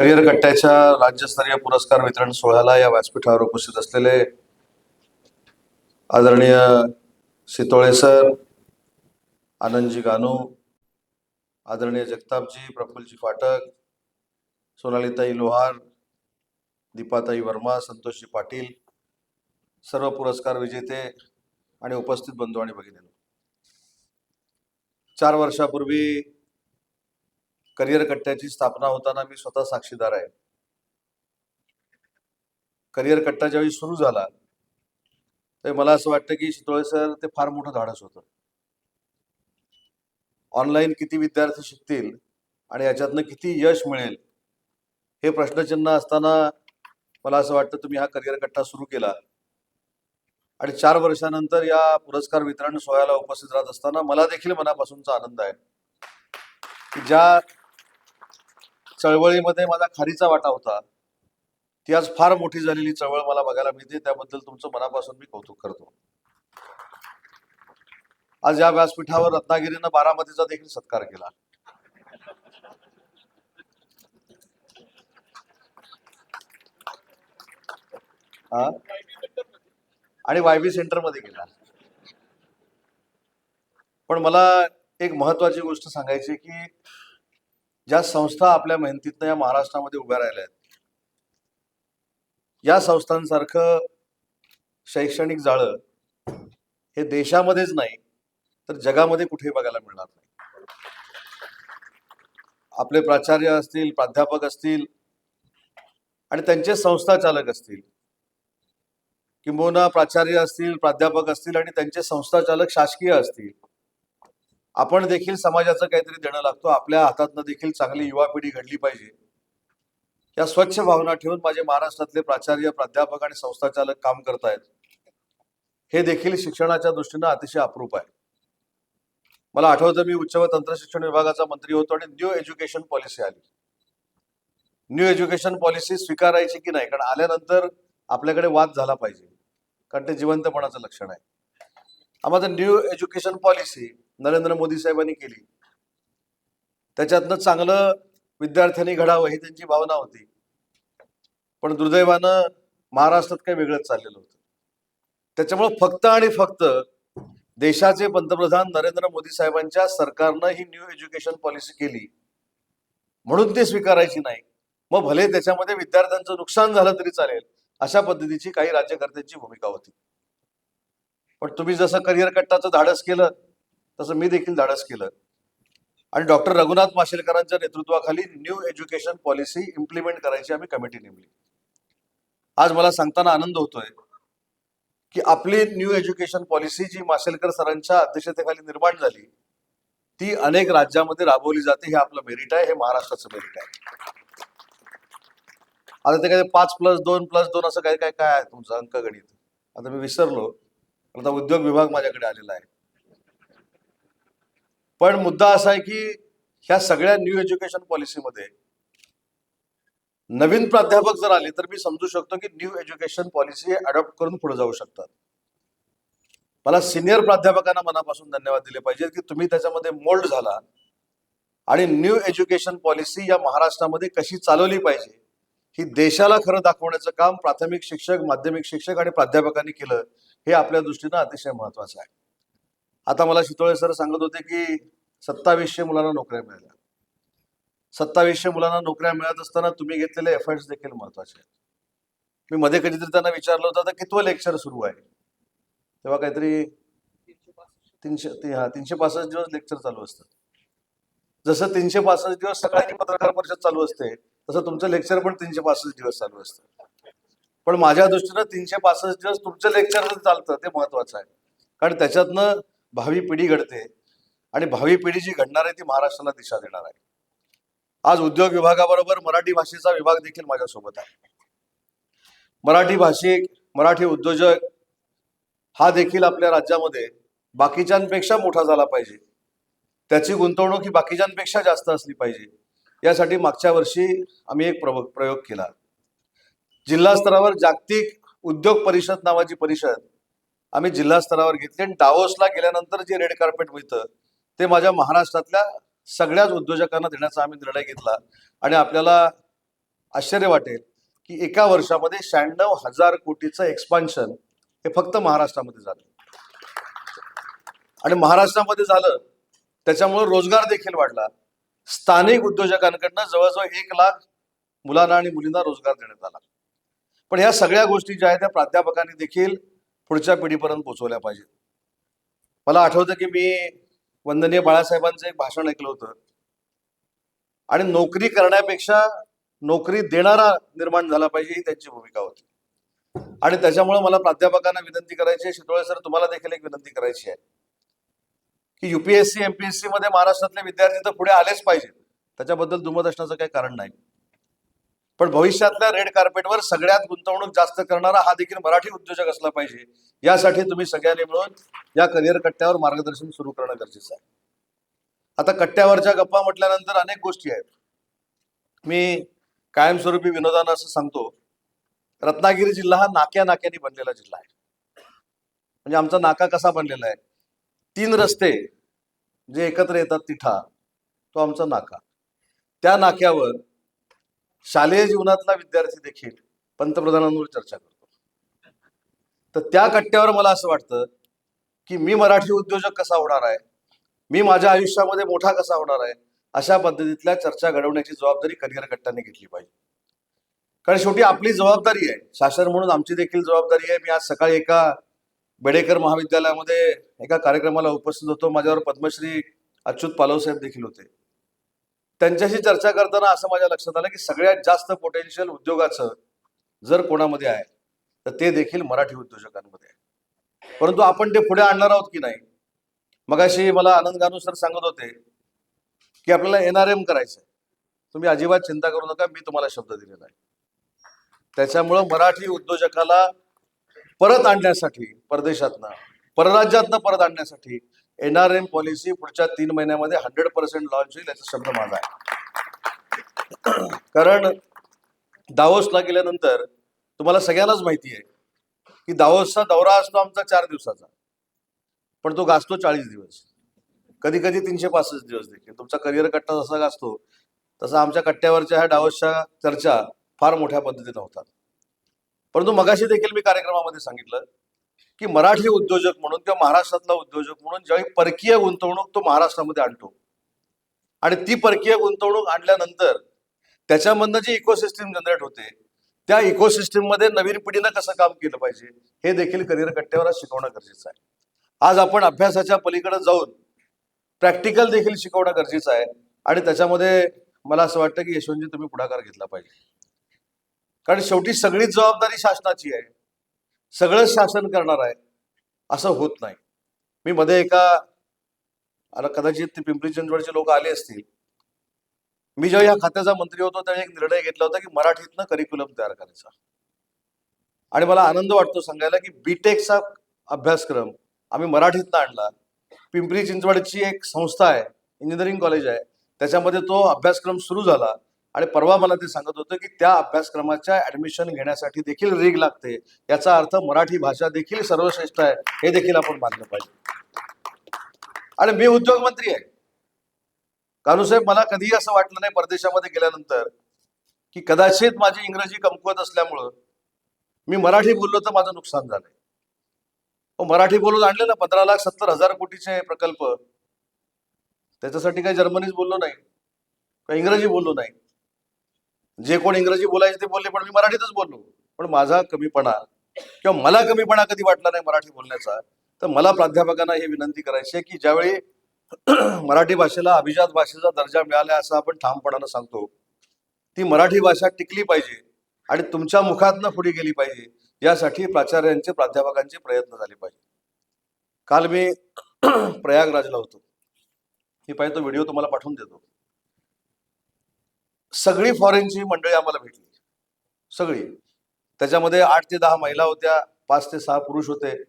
Career कट्ट्याच्या राज्यस्तरीय पुरस्कार वितरण सोहळ्याला या व्यासपीठावर उपस्थित असलेले आदरणीय सितोळे सर आनंदजी गानू आदरणीय जगतापजी प्रफुल्लजी फाटक सोनालीताई लोहार दीपाताई वर्मा संतोषजी पाटील सर्व पुरस्कार विजेते आणि उपस्थित बंधू आणि भगिनी चार वर्षापूर्वी करिअर कट्ट्याची स्थापना होताना मी स्वतः साक्षीदार आहे. करिअर कट्टा ज्यावेळी सुरू झाला तर मला असं वाटतं की शितोळे सर ते फार मोठं धाडस होतं. ऑनलाईन किती विद्यार्थी शिकतील आणि याच्यातनं किती यश मिळेल हे प्रश्नचिन्ह असताना मला असं वाटतं तुम्ही हा करिअर कट्टा सुरू केला. आणि चार वर्षानंतर या पुरस्कार वितरण सोहळ्याला उपस्थित राहत असताना मला देखील मनापासूनचा आनंद आहे. की ज्या चळवळीमध्ये माझा खारीचा वाटा होता. ती आज फार मोठी झालेली चळवळ मला बघायला मिळते त्याबद्दल तुमचं मनापासून मी कौतुक करतो. आज या व्यासपीठावर रत्नागिरीनं बारामतीचा देखील सत्कार केला. आणि आणि वायबी सेंटरमध्ये गेला. पण मला एक महत्वाची गोष्ट सांगायची की ज्या संस्था आपल्या मेहनतीतनं या महाराष्ट्रामध्ये उभ्या राहिल्या आहेत. या संस्थांसारखं शैक्षणिक जाळं हे देशामध्येच नाही तर जगामध्ये कुठेही बघायला मिळणार नाही. आपले प्राचार्य असतील प्राध्यापक असतील आणि त्यांचे संस्था चालक असतील. किंबहुना प्राचार्य असतील प्राध्यापक असतील आणि त्यांचे संस्था चालक शासकीय असतील. आपण देखील समाजाचं काहीतरी देणं लागतो. आपल्या हातातनं देखील चांगली युवा पिढी घडली पाहिजे. या स्वच्छ भावना ठेवून माझे महाराष्ट्रातले प्राचार्य प्राध्यापक आणि संस्थाचालक काम करतायत. हे देखील शिक्षणाच्या दृष्टीनं अतिशय अप्रूप आहे. मला आठवतं मी उच्च व तंत्र शिक्षण विभागाचा मंत्री होतो आणि न्यू एज्युकेशन पॉलिसी आली. न्यू एज्युकेशन पॉलिसी स्वीकारायची की नाही? कारण आल्यानंतर आपल्याकडे वाद झाला पाहिजे. कारण ते जिवंतपणाचं लक्षण आहे. आम्हाला new education policy Narendra Modi साहेबांनी केली. त्याच्यातनं चांगलं विद्यार्थ्यांनी घडावं ही त्यांची भावना होती. पण दुर्दैवानं महाराष्ट्रात काही वेगळंच चाललेलं होतं. त्याच्यामुळे फक्त आणि फक्त देशाचे पंतप्रधान नरेंद्र मोदी साहेबांच्या सरकारनं ही न्यू एज्युकेशन पॉलिसी केली. म्हणून ते स्वीकारायची नाही. मग भले त्याच्यामध्ये विद्यार्थ्यांचं नुकसान झालं तरी चालेल. अशा पद्धतीची काही राज्यकर्त्यांची भूमिका होती. पण तुम्ही जसं करिअर कट्टाचं धाडस केलं तसं मी देखील धाडस केलं. आणि डॉक्टर रघुनाथ माशेलकरांच्या नेतृत्वाखाली न्यू एज्युकेशन पॉलिसी इम्प्लिमेंट करायची आम्ही कमिटी नेमली. आज मला सांगताना आनंद होतोय की आपली न्यू एज्युकेशन पॉलिसी जी माशेलकर सरांच्या अध्यक्षतेखाली निर्माण झाली ती अनेक राज्यामध्ये राबवली जाते. हे आपलं मेरिट आहे हे महाराष्ट्राचं मेरिट आहे. आता ते काय पाच प्लस दोन प्लस दोन असं काय काय काय आहे तुमचं अंकगणित? आता मी विसरलो. आता उद्योग विभाग माझ्याकडे आलेला आहे. पण मुद्दा असा आहे की ह्या सगळ्या न्यू एज्युकेशन पॉलिसीमध्ये नवीन प्राध्यापक जर आले तर मी समजू शकतो की न्यू एज्युकेशन पॉलिसी अडॉप्ट करून पुढे जाऊ शकतात. मला सिनियर प्राध्यापकांना मनापासून धन्यवाद दिले पाहिजे की तुम्ही त्याच्यामध्ये मोल्ड झाला आणि न्यू एज्युकेशन पॉलिसी या महाराष्ट्रामध्ये कशी चालवली पाहिजे ही देशाला खरं दाखवण्याचं काम प्राथमिक शिक्षक माध्यमिक शिक्षक आणि प्राध्यापकांनी केलं हे आपल्या दृष्टीनं अतिशय महत्वाचं आहे. आता मला शितोळे सर सांगत होते की सत्तावीसशे मुलांना नोकऱ्या मिळाल्या. सत्तावीसशे मुलांना नोकऱ्या मिळत असताना तुम्ही घेतलेले एफर्ट्स देखील महत्त्वाचे आहेत. मी मध्ये कधीतरी त्यांना विचारलं होतं आता कितवं लेक्चर सुरू आहे? तेव्हा काहीतरी तीनशे ती- हा तीनशे पासष्ट दिवस लेक्चर चालू असतं जसं तीनशे पासष्ट दिवस सकाळची पत्रकार परिषद चालू असते तसं तुमचं लेक्चर पण तीनशे पासष्ट दिवस चालू असतं. पण माझ्या दृष्टीनं तीनशे पासष्ट दिवस तुमचं लेक्चर चालतं ते महत्वाचं आहे. कारण त्याच्यातनं भावी पिढी घडते आणि भावी पिढी जी घडणार आहे ती महाराष्ट्राला दिशा देणार आहे. आज उद्योग विभागाबरोबर मराठी भाषेचा विभाग देखील माझ्यासोबत आहे. मराठी भाषिक मराठी उद्योजक हा देखील आपल्या राज्यामध्ये बाकीच्यांपेक्षा मोठा झाला पाहिजे. त्याची गुंतवणूक ही बाकीच्यांपेक्षा जास्त असली पाहिजे. यासाठी मागच्या वर्षी आम्ही एक प्रयोग केला. जिल्हा स्तरावर जागतिक उद्योग परिषद नावाची परिषद आम्ही जिल्हा स्तरावर घेतली आणि डावोसला गेल्यानंतर जे रेड कार्पेट मिळतं ते माझ्या महाराष्ट्रातल्या सगळ्याच उद्योजकांना देण्याचा आम्ही निर्णय घेतला. आणि आपल्याला आश्चर्य वाटेल की एका वर्षामध्ये शहाण्णव हजार कोटीचं एक्सपान्शन हे फक्त महाराष्ट्रामध्ये झालं. आणि महाराष्ट्रामध्ये झालं त्याच्यामुळे रोजगार देखील वाढला. स्थानिक उद्योजकांकडनं जवळजवळ एक लाख मुलांना आणि मुलींना रोजगार देण्यात आला. पण ह्या सगळ्या गोष्टी ज्या आहेत त्या प्राध्यापकांनी देखील पुढच्या पिढीपर्यंत पोहोचवल्या पाहिजेत. मला आठवतं की मी वंदनीय बाळासाहेबांचं एक भाषण ऐकलं होतं. आणि नोकरी करण्यापेक्षा नोकरी देणारा निर्माण झाला पाहिजे ही त्यांची भूमिका होती. आणि त्याच्यामुळे मला प्राध्यापकांना विनंती करायची आहे. शितोळे सर तुम्हाला देखील एक विनंती करायची आहे. की युपीएससी एमपीएससी मध्ये महाराष्ट्रातले विद्यार्थी तर पुढे आलेच पाहिजेत. त्याच्याबद्दल दुमत असण्याचं काही कारण नाही. पण भविष्यातल्या रेड कार्पेटवर सगळ्यात गुंतवणूक जास्त करणारा हा देखील मराठी उद्योजक असला पाहिजे. यासाठी तुम्ही सगळ्यांनी मिळून या करिअर कट्ट्यावर मार्गदर्शन सुरू करणं गरजेचं आहे. आता कट्ट्यावरच्या गप्पा म्हटल्यानंतर अनेक गोष्टी आहेत. मी कायमस्वरूपी विनोदानं असं सांगतो रत्नागिरी जिल्हा हा नाक्या नाक्याने बनलेला जिल्हा आहे. म्हणजे आमचा नाका कसा बनलेला आहे? तीन रस्ते जे एकत्र येतात तिठा तो आमचा नाका. त्या नाक्यावर शालेय जीवनातला विद्यार्थी देखील पंतप्रधानांवर चर्चा करतो. तर त्या कट्ट्यावर मला असं वाटतं की मी मराठी उद्योजक कसा होणार आहे? मी माझ्या आयुष्यामध्ये मोठा कसा होणार आहे? अशा पद्धतीतल्या चर्चा घडवण्याची जबाबदारी करिअर कट्ट्याने घेतली पाहिजे. कारण शेवटी आपली जबाबदारी आहे. शासन म्हणून आमची देखील जबाबदारी आहे. मी आज सकाळी एका बेडेकर महाविद्यालयामध्ये एका कार्यक्रमाला उपस्थित होतो. माझ्यावर पद्मश्री अच्युत पालव साहेब देखील होते. त्यांच्याशी चर्चा करताना असं माझ्या लक्षात आलं की सगळ्यात जास्त पोटेन्शियल उद्योगाचं जर कोणामध्ये आहे तर ते देखील मराठी उद्योजकांमध्ये आहे. परंतु आपण ते पुढे आणणार आहोत की नाही? मगाशी मला आनंद गानू सर सांगत होते की आपल्याला एनआरएम करायचं तुम्ही अजिबात चिंता करू नका मी तुम्हाला शब्द दिलेला आहे. त्याच्यामुळं मराठी उद्योजकाला परत आणण्यासाठी परदेशातनं परराज्यातनं परत आणण्यासाठी एनआरएम पॉलिसी पुढच्या तीन महिन्यामध्ये हंड्रेड पर्सेंट लॉन्च होईल याचा शब्द माझा आहे. कारण दावोसला गेल्यानंतर तुम्हाला सगळ्यांनाच माहिती आहे की दावोसचा दौरा असतो आमचा चार दिवसाचा. पण तो गाजतो चाळीस दिवस. कधी कधी तीनशे पासष्ट दिवस देखील. तुमचा करिअर कट्टा जसा गाजतो तसा आमच्या कट्ट्यावरच्या ह्या डावसच्या चर्चा फार मोठ्या पद्धतीनं होतात. परंतु मगाशी देखील मी कार्यक्रमामध्ये सांगितलं की मराठी उद्योजक म्हणून किंवा महाराष्ट्रातला उद्योजक म्हणून ज्यावेळी परकीय गुंतवणूक तो महाराष्ट्रामध्ये आणतो. आणि ती परकीय गुंतवणूक आणल्यानंतर त्याच्यामधनं जी इकोसिस्टीम जनरेट होते त्या इकोसिस्टीममध्ये नवीन पिढीनं कसं काम केलं पाहिजे हे देखील करिअर कट्ट्यावर शिकवणं गरजेचं आहे. आज आपण अभ्यासाच्या पलीकडे जाऊन प्रॅक्टिकल देखील शिकवणं गरजेचं आहे. आणि त्याच्यामध्ये मला असं वाटतं की यशवंतजी तुम्ही पुढाकार घेतला पाहिजे. कारण शेवटी सगळीच जबाबदारी शासनाची आहे. सगळं शासन करणार आहे असं होत नाही. मी मध्ये एका आता कदाचित ते पिंपरी चिंचवडचे लोक आले असतील. मी जेव्हा या खात्याचा मंत्री होतो त्यावेळी एक निर्णय घेतला होता की मराठीतनं करिक्युलम तयार करायचा. आणि मला आनंद वाटतो सांगायला की बीटेकचा अभ्यासक्रम आम्ही मराठीतनं आणला. पिंपरी चिंचवडची एक संस्था आहे इंजिनिअरिंग कॉलेज आहे. त्याच्यामध्ये तो अभ्यासक्रम सुरू झाला. आणि परवा मला ते सांगत होतं की त्या अभ्यासक्रमाच्या ऍडमिशन घेण्यासाठी देखील रीग लागते. याचा अर्थ मराठी भाषा देखील सर्वश्रेष्ठ आहे हे देखील आपण मानलं पाहिजे. आणि मी उद्योग मंत्री आहे कानूसाहेब मला कधीही असं वाटलं नाही परदेशामध्ये गेल्यानंतर की कदाचित माझी इंग्रजी कमकुवत असल्यामुळं मी मराठी बोललो तर माझं नुकसान झालंय. मराठी बोलून आणले ना पंधरा लाख सत्तर हजार कोटीचे प्रकल्प. त्याच्यासाठी काही जर्मनीच बोललो नाही का इंग्रजी बोललो नाही. जे कोण इंग्रजी बोलायचे ते बोलले पण मी मराठीतच बोललो. पण माझा कमीपणा किंवा मला कमीपणा कधी वाटला नाही मराठी बोलण्याचा तर मला प्राध्यापकांना हे विनंती करायची आहे की ज्यावेळी मराठी भाषेला अभिजात भाषेचा दर्जा मिळाला असं आपण ठामपणानं सांगतो ती मराठी भाषा टिकली पाहिजे आणि तुमच्या मुखातनं पुढे गेली पाहिजे यासाठी प्राचार्यांचे प्राध्यापकांचे प्रयत्न झाले पाहिजे. काल मी प्रयागराजला होतो. मी पाहिजे तो व्हिडिओ तुम्हाला पाठवून देतो. सगळी फॉरेनची मंडळी आम्हाला भेटली. सगळी. त्याच्यामध्ये आठ ते दहा महिला होत्या पाच ते सहा पुरुष होते.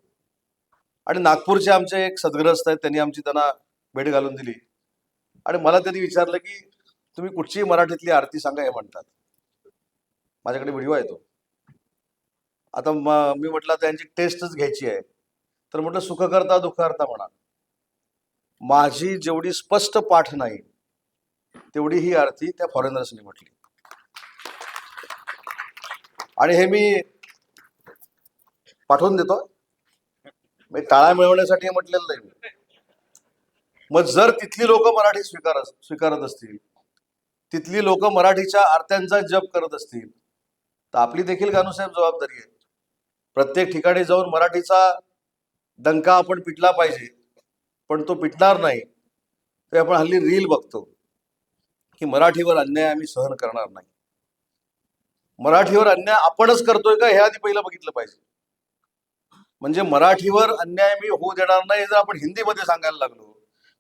आणि नागपूरचे आमचे एक सद्ग्रस्त आहेत त्यांनी आमची त्यांना भेट घालून दिली. आणि मला त्यांनी विचारलं की तुम्ही कुठची मराठीतली आरती सांगा हे म्हणतात. माझ्याकडे व्हिडिओ आहे तो. आता म- मी म्हटलं त्यांची टेस्टच घ्यायची आहे. तर म्हटलं सुखकर्ता दुःखकर्ता म्हणा. माझी जेवढी स्पष्ट पाठ नाही तेवढी ही आरती त्या फॉरेनर्सनी म्हटली. आणि हे मी पाठवून देतो. मी टाळा मिळवण्यासाठी हे म्हटलेलं नाही. मी. मग जर तिथली लोक मराठी स्वीकार स्वीकारत असतील तिथली लोक मराठीच्या आरत्यांचा जप करत असतील तर आपली देखील कानूसाहेब जबाबदारी आहे. प्रत्येक ठिकाणी जाऊन मराठीचा डंका आपण पिटला पाहिजे पण तो पिटणार नाही. ते आपण हल्ली रील बघतो. की मराठीवर अन्याय आम्ही सहन करणार नाही. मराठीवर अन्याय आपणच करतोय का? हे आधी पहिलं बघितलं पाहिजे. म्हणजे मराठीवर अन्याय मी होऊ देणार नाही हे जर आपण हिंदीमध्ये सांगायला लागलो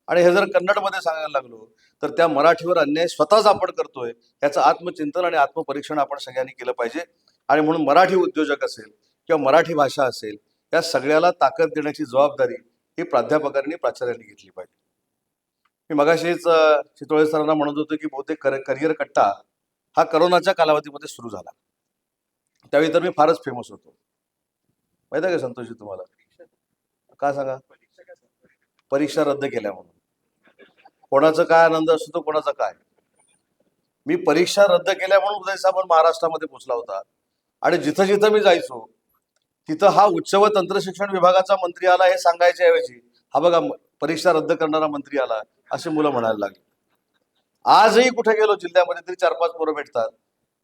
आणि हे जर कन्नडमध्ये सांगायला लागलो तर त्या मराठीवर अन्याय स्वतःच आपण करतोय याचं आत्मचिंतन आणि आत्मपरीक्षण आपण सगळ्यांनी केलं पाहिजे. आणि म्हणून मराठी उद्योजक असेल किंवा मराठी भाषा असेल या सगळ्याला ताकद देण्याची जबाबदारी ही प्राध्यापकांनी प्राचार्यांनी घेतली पाहिजे. मी मगाशीच चितोळे सरांना म्हणत होतो की बहुतेक करिअर कट्टा हा करोनाच्या कालावधीमध्ये सुरू झाला. त्यावेळी तर मी फारच फेमस होतो. माहिती आहे का संतोषजी तुम्हाला? काय सांगा? परीक्षा रद्द केल्या म्हणून. कोणाचा काय आनंद असतो तो कोणाचा काय? मी परीक्षा रद्द केल्या म्हणून उदय सामंत महाराष्ट्रामध्ये पोचला होता. आणि जिथं जिथं मी जायचो तिथं हा उच्च व तंत्रशिक्षण विभागाचा मंत्री आला हे सांगायच्या ऐवजी हा बघा परीक्षा रद्द करणारा मंत्री आला. असे मुलं म्हणायला लागली. आजही कुठे गेलो जिल्ह्यामध्ये तरी चार पाच पोरं भेटतात.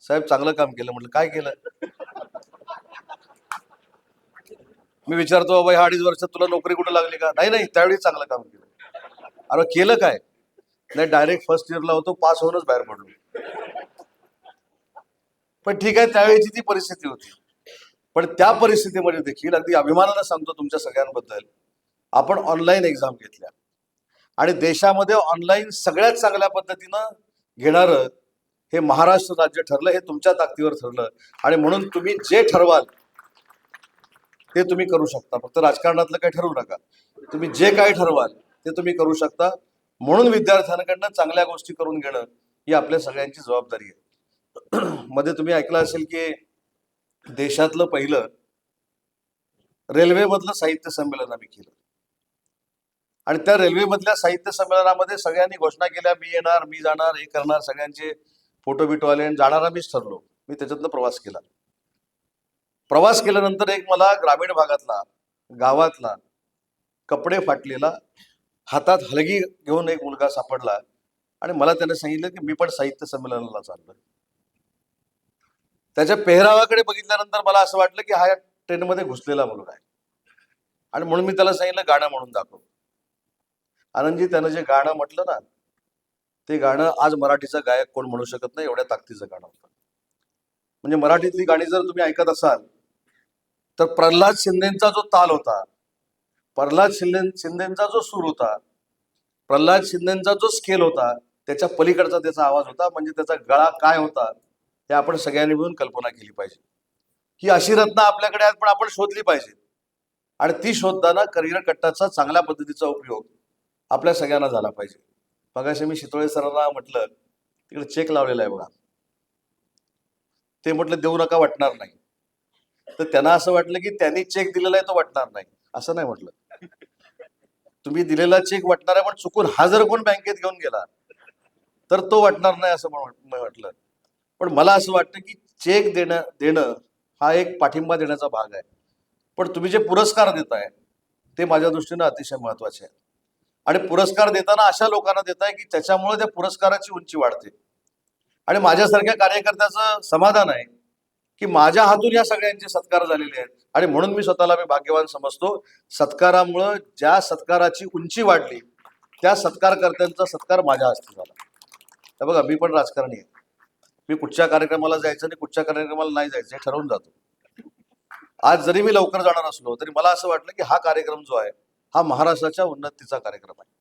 साहेब चांगलं काम केलं. म्हटलं काय केलं? मी विचारतो बाबा ह्या अडीच वर्षात तुला नोकरी कुठे लागली का? नाही नाही त्यावेळी चांगलं काम केलं. अरे केलं काय? नाही डायरेक्ट फर्स्ट इयरला होतो पास होऊनच बाहेर पडलो. पण ठीक आहे त्यावेळीची ती परिस्थिती होती. पण त्या परिस्थितीमध्ये देखील अगदी अभिमानानं सांगतो तुमच्या सगळ्यांबद्दल. आपण ऑनलाईन एक्झाम घेतल्या. आणि देशामध्ये ऑनलाईन सगळ्यात चांगल्या पद्धतीनं घेणारं हे महाराष्ट्र राज्य ठरलं हे तुमच्या ताकदीवर ठरलं. आणि म्हणून तुम्ही जे ठरवाल ते तुम्ही करू शकता. फक्त राजकारणातलं काही ठरवू नका. तुम्ही जे काही ठरवाल ते तुम्ही करू शकता. म्हणून विद्यार्थ्यांकडनं चांगल्या गोष्टी करून घेणं ही आपल्या सगळ्यांची जबाबदारी आहे. मध्ये तुम्ही ऐकलं असेल की देशातलं पहिलं रेल्वेमधलं साहित्य संमेलन आम्ही केलं. आणि त्या रेल्वेमधल्या साहित्य संमेलनामध्ये सगळ्यांनी घोषणा केल्या मी येणार मी जाणार हे करणार सगळ्यांचे फोटो बिटो आले आणि जाणारा मीच ठरलो. मी त्याच्यातनं प्रवास केला. प्रवास केल्यानंतर एक मला ग्रामीण भागातला गावातला कपडे फाटलेला हातात हलगी घेऊन एक मुलगा सापडला आणि मला त्याने सांगितलं की मी पण साहित्य संमेलनाला चाललो त्याच्या पेहरावाकडे बघितल्यानंतर मला असं वाटलं की हा या ट्रेनमध्ये घुसलेला मुलगा आहे. आणि म्हणून मी त्याला सांगितलं गाणं म्हणून दाखव. आनंदजी त्यानं जे गाणं म्हटलं ना ते गाणं आज मराठीचा गायक कोण म्हणू शकत नाही एवढ्या ताकदीचं गाणं होतं. म्हणजे मराठीतली गाणी जर तुम्ही ऐकत असाल तर प्रल्हाद शिंदेचा जो ताल होता प्रल्हाद शिंदे शिंदेचा जो सूर होता प्रल्हाद शिंदेचा जो स्केल होता त्याच्या पलीकडचा त्याचा आवाज होता म्हणजे त्याचा गळा काय होता हे आपण सगळ्यांनी मिळून कल्पना केली पाहिजे. ही अशी रत्न आपल्याकडे आहेत पण आपण शोधली पाहिजे आणि ती शोधताना करिअर कट्टाचा चांगल्या पद्धतीचा उपयोग आपल्या सगळ्यांना झाला पाहिजे. मगाशी मी शितोळे सरांना म्हटलं तिकडे चेक लावलेला आहे बघा. ते म्हटलं देऊ नका वाटणार नाही. तर त्यांना असं वाटलं की त्यांनी चेक दिलेला आहे तो वाटणार नाही. असं नाही म्हटलं. तुम्ही दिलेला चेक वाटणार आहे पण चुकून हा जर कोण बँकेत घेऊन गेला तर तो वाटणार नाही असं म्हटलं. पण मला असं वाटतं की चेक देणं देणं हा एक पाठिंबा देण्याचा भाग आहे. पण तुम्ही जे पुरस्कार देताय ते माझ्या दृष्टीनं अतिशय महत्त्वाचे आहे. आणि पुरस्कार देताना अशा लोकांना देताय की त्याच्यामुळे त्या पुरस्काराची उंची वाढते. आणि माझ्यासारख्या कार्यकर्त्याचं समाधान आहे की माझ्या हातून या सगळ्यांचे सत्कार झालेले आहेत. आणि म्हणून मी स्वतःला मी भाग्यवान समजतो. सत्कारामुळं ज्या सत्काराची उंची वाढली त्या सत्कारकर्त्यांचा सत्कार माझ्या हस्ते झाला. तर बघा मी पण राजकारणी आहे. मी कुठच्या कार्यक्रमाला जायचं आणि कुठच्या कार्यक्रमाला नाही जायचं हे ठरवून जातो. आज जरी मी लवकर जाणार असलो तरी मला असं वाटलं की हा कार्यक्रम जो आहे हा महाराष्ट्राच्या उन्नतीचा कार्यक्रम आहे.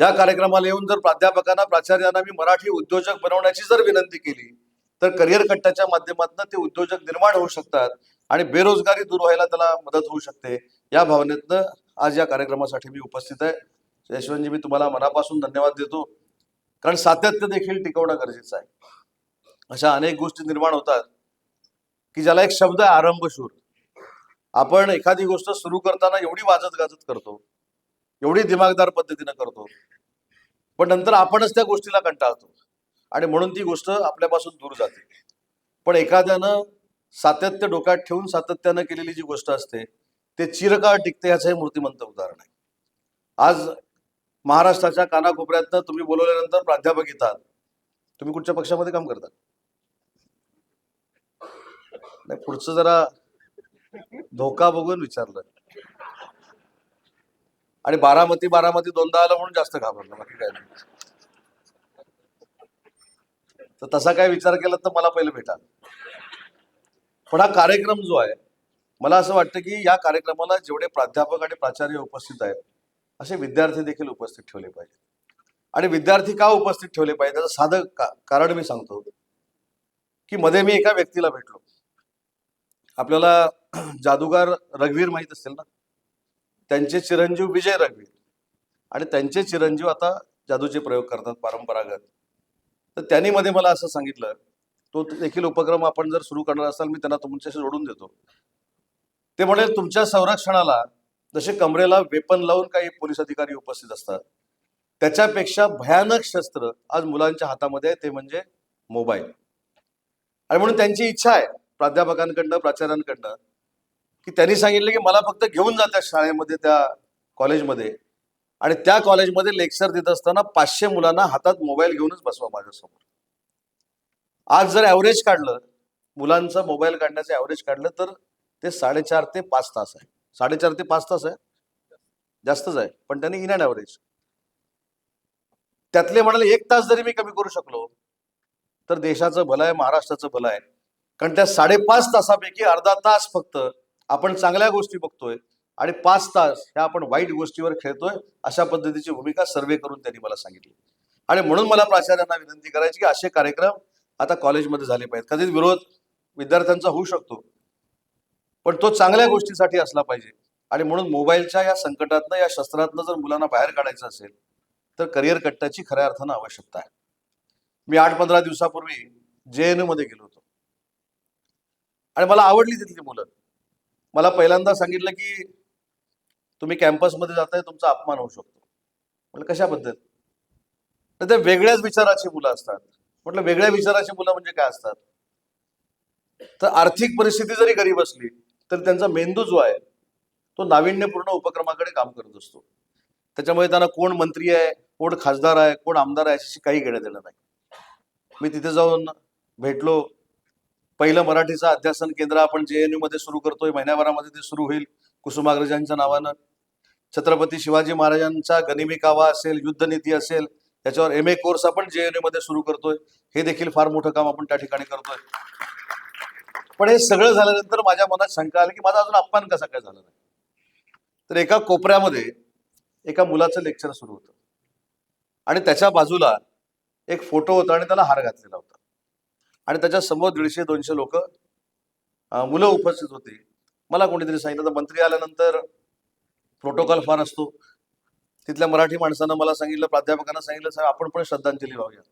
या कार्यक्रमाला येऊन जर प्राध्यापकांना प्राचार्यांना मी मराठी उद्योजक बनवण्याची जर विनंती केली तर करिअर कट्टाच्या माध्यमातून ते उद्योजक निर्माण होऊ शकतात आणि बेरोजगारी दूर व्हायला त्याला मदत होऊ शकते. या भावनेतनं आज या कार्यक्रमासाठी मी उपस्थित आहे. यशवंतजी मी तुम्हाला मनापासून धन्यवाद देतो. कारण सातत्य देखील टिकवणं गरजेचं आहे. अशा अनेक गोष्टी निर्माण होतात की ज्याला एक शब्द आहे आरंभशूर. आपण एखादी गोष्ट सुरू करताना एवढी वाजत गाजत करतो एवढी दिमागदार पद्धतीनं करतो पण नंतर आपणच त्या गोष्टीला कंटाळतो आणि म्हणून ती गोष्ट आपल्यापासून दूर जाते. पण एखाद्यानं सातत्य डोक्यात ठेवून सातत्यानं केलेली जी गोष्ट असते ते चिरकाळ टिकते ह्याचं हे मूर्तिमंत उदाहरण आहे. आज महाराष्ट्राच्या कानाकोपऱ्यातनं तुम्ही बोलवल्यानंतर प्राध्यापक येतात तुम्ही कुठच्या पक्षामध्ये काम करता? नाही पुढचं जरा धोका बघून विचारलं. आणि बारामती बारामती दोनदा आलं म्हणून जास्त घाबरलं बाकी काय नाही. तर तसा काय विचार केला तर मला पहिलं भेटा. पण हा कार्यक्रम जो आहे मला असं वाटतं की या कार्यक्रमाला जेवढे प्राध्यापक आणि प्राचार्य उपस्थित आहेत असे विद्यार्थी देखील उपस्थित ठेवले पाहिजे आणि विद्यार्थी का उपस्थित ठेवले पाहिजे त्याचं साधं का- कारण मी सांगतो की मध्ये मी एका व्यक्तीला भेटलो. आपल्याला जादूगार रघवीर माहीत असतील ना? त्यांचे चिरंजीव विजय रघवीर. आणि त्यांचे चिरंजीव आता जादूचे प्रयोग करतात परंपरागत. तर त्यांनी मध्ये मला असं सांगितलं तो देखील उपक्रम आपण जर सुरू करणार असाल मी त्यांना तुमच्याशी जोडून देतो. ते म्हणे तुमच्या संरक्षणाला जसे कमरेला वेपन लावून काही पोलीस अधिकारी उपस्थित असतात त्याच्यापेक्षा भयानक शस्त्र आज मुलांच्या हातामध्ये आहे ते म्हणजे मोबाईल आणि म्हणून त्यांची इच्छा आहे प्राध्यापकांकडनं प्राचार्यांकडनं की त्यांनी सांगितलं की मला फक्त घेऊन जा त्या शाळेमध्ये त्या कॉलेजमध्ये. आणि त्या कॉलेजमध्ये लेक्चर देत असताना पाचशे मुलांना हातात मोबाईल घेऊनच बसवा माझ्यासमोर. आज जर ॲव्हरेज काढलं मुलांचं मोबाईल काढण्याचं ॲव्हरेज काढलं तर ते साडेचार ते पाच तास आहे. साडेचार ते पाच तास आहे. जास्तच आहे पण त्यांनी इन अँड ॲव्हरेज त्यातले म्हणाले एक तास जरी मी कमी करू शकलो तर देशाचं भलं आहे महाराष्ट्राचं भलं आहे. कारण त्या साडेपाच तासापैकी अर्धा तास फक्त आपण चांगल्या गोष्टी बघतोय आणि पाच तास ह्या आपण वाईट गोष्टीवर खेळतोय अशा पद्धतीची भूमिका सर्वे करून त्यांनी मला सांगितली. आणि म्हणून मला प्राचार्यांना विनंती करायची की असे कार्यक्रम आता कॉलेजमध्ये झाले पाहिजेत. कधीच विरोध विद्यार्थ्यांचा होऊ शकतो पण तो चांगल्या गोष्टीसाठी असला पाहिजे. आणि म्हणून मोबाईलच्या या संकटातनं या शस्त्रातनं जर मुलांना बाहेर काढायचं असेल तर करिअर कट्ट्याची खऱ्या अर्थानं आवश्यकता आहे. मी आठ पंधरा दिवसापूर्वी जे एनमध्ये गेलो होतो. आणि मला आवडली तिथली मुलं. मला पहिल्यांदा सांगितलं की तुम्ही कॅम्पसमध्ये जाताय तुमचा अपमान होऊ शकतो. म्हटलं कशाबद्दल तर ते वेगळ्याच विचाराची मुलं असतात. म्हटलं वेगळ्या विचाराची मुलं म्हणजे काय असतात? तर आर्थिक परिस्थिती जरी गरीब असली तर त्यांचा मेंदू जो आहे तो नाविन्यपूर्ण उपक्रमाकडे काम करत असतो. त्याच्यामुळे त्यांना कोण मंत्री आहे कोण खासदार आहे कोण आमदार आहे अशी काही घेणं देणं नाही. मी तिथे जाऊन भेटलो पहिलं मराठीचं अध्यासन केंद्र आपण जे एन यू मध्ये सुरू करतोय. महिन्याभरामध्ये ते सुरू होईल. कुसुमाग्रजांच्या नावानं. छत्रपती शिवाजी महाराजांचा गनिमी कावा असेल युद्धनीती असेल त्याच्यावर एम ए कोर्स आपण जे एन यू मध्ये सुरू करतोय. हे देखील फार मोठं काम आपण त्या ठिकाणी करतोय. पण हे सगळं झाल्यानंतर माझ्या मनात शंका आली की माझा अजून अपमान कसा काय झाला नाही? तर एका कोपऱ्यामध्ये एका मुलाचं लेक्चर सुरू होतं. आणि त्याच्या बाजूला एक फोटो होता आणि त्याला हार घातलेला होता. आणि त्याच्यासमोर दीडशे दोनशे लोक मुलं उपस्थित होती. मला कोणीतरी सांगितलं तर मंत्री आल्यानंतर प्रोटोकॉल फार असतो. तिथल्या मराठी माणसानं मला सांगितलं प्राध्यापकांना सांगितलं साहेब आपण पण श्रद्धांजली वाहूया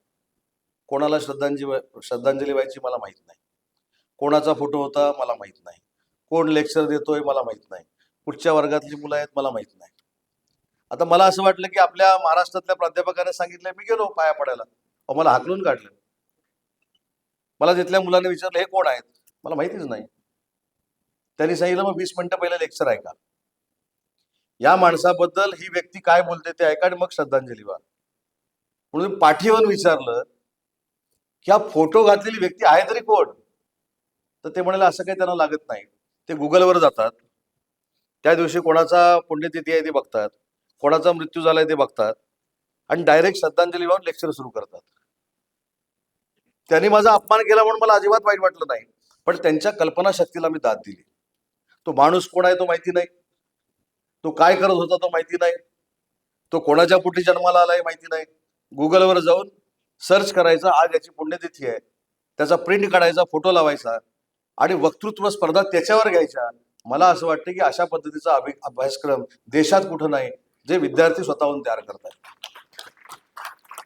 कोणाला श्रद्धांजली श्रद्धांजली व्हायची मला माहीत नाही. कोणाचा फोटो होता मला माहीत नाही. कोण लेक्चर देतोय मला माहीत नाही. कुठच्या वर्गातली मुलं आहेत मला माहीत नाही. आता मला असं वाटलं की आपल्या महाराष्ट्रातल्या प्राध्यापकाने सांगितलं मी गेलो पाया पडायला. अहो मला हाकलून काढलं. मला तिथल्या मुलाने विचारलं हे कोण आहेत? मला माहितीच नाही. त्यांनी सांगितलं मग वीस मिनिटं पहिलं लेक्चर ऐका. या माणसाबद्दल ही व्यक्ती काय बोलते ते ऐका आणि मग श्रद्धांजली व्हा. म्हणून पाठीवर विचारलं की हा फोटो घातलेली व्यक्ती आहे तरी कोण? तर ते म्हणाले असं काही त्यांना लागत नाही. ते गुगलवर जातात. त्या दिवशी कोणाचा पुण्यतिथी आहे ते बघतात. कोणाचा मृत्यू झालाय ते बघतात. आणि डायरेक्ट श्रद्धांजली वाहून लेक्चर सुरू करतात. त्यांनी माझा अपमान केला म्हणून मला अजिबात वाईट वाटलं नाही. पण त्यांच्या कल्पनाशक्तीला मी दाद दिली. तो माणूस कोण आहे तो माहिती नाही. तो काय करत होता तो माहिती नाही. तो कोणाच्या पोटी जन्माला आलाय माहिती नाही. गुगलवर जाऊन सर्च करायचा आज याची पुण्यतिथी आहे. त्याचा प्रिंट काढायचा फोटो लावायचा आणि वक्तृत्व स्पर्धा त्याच्यावर घ्यायच्या. मला असं वाटतं की अशा पद्धतीचा अभि अभ्यासक्रम देशात कुठं नाही जे विद्यार्थी स्वतःहून तयार करतात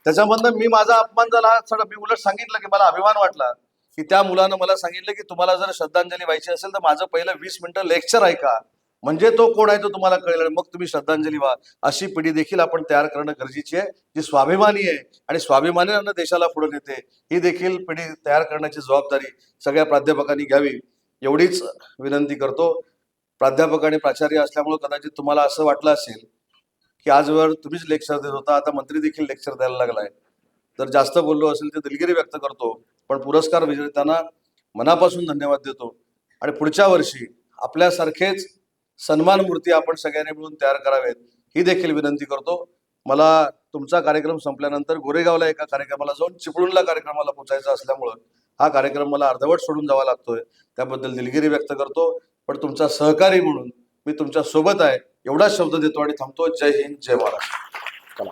त्याच्यामधनं मी माझा अपमान झाला सगळं मी उलट सांगितलं की मला अभिमान वाटला. की त्या मुलानं मला सांगितलं की तुम्हाला जर श्रद्धांजली व्हायची असेल तर माझं पहिलं वीस मिनिटं लेक्चर ऐका. म्हणजे तो कोण आहे तो तुम्हाला कळेल. मग तुम्ही श्रद्धांजली व्हा. अशी पिढी देखील आपण तयार करणं गरजेची आहे जी स्वाभिमानी आहे. आणि स्वाभिमानानं देशाला पुढे नेते. ही देखील पिढी तयार करण्याची जबाबदारी सगळ्या प्राध्यापकांनी घ्यावी. एवढीच विनंती करतो. प्राध्यापक आणि प्राचार्य असल्यामुळे कदाचित तुम्हाला असं वाटलं असेल की आजवर तुम्हीच लेक्चर देत होता आता मंत्री देखील लेक्चर द्यायला लागलाय. जर जास्त बोललो असेल तर दिलगिरी व्यक्त करतो पण पुरस्कार विजेत्यांना मनापासून धन्यवाद देतो. आणि पुढच्या वर्षी आपल्यासारखेच सन्मान मूर्ती आपण सगळ्यांनी मिळून तयार करावेत ही देखील विनंती करतो. मला तुमचा कार्यक्रम संपल्यानंतर गोरेगावला एका कार्यक्रमाला जाऊन चिपळूणला कार्यक्रमाला पोचायचं असल्यामुळं हा कार्यक्रम मला अर्धवट सोडून जावा लागतोय. त्याबद्दल दिलगिरी व्यक्त करतो. पण तुमचा सहकारी म्हणून मी तुमच्यासोबत आहे. एवढा शब्द देतो आणि थांबतो. जय हिंद जय महाराष्ट्र. चला.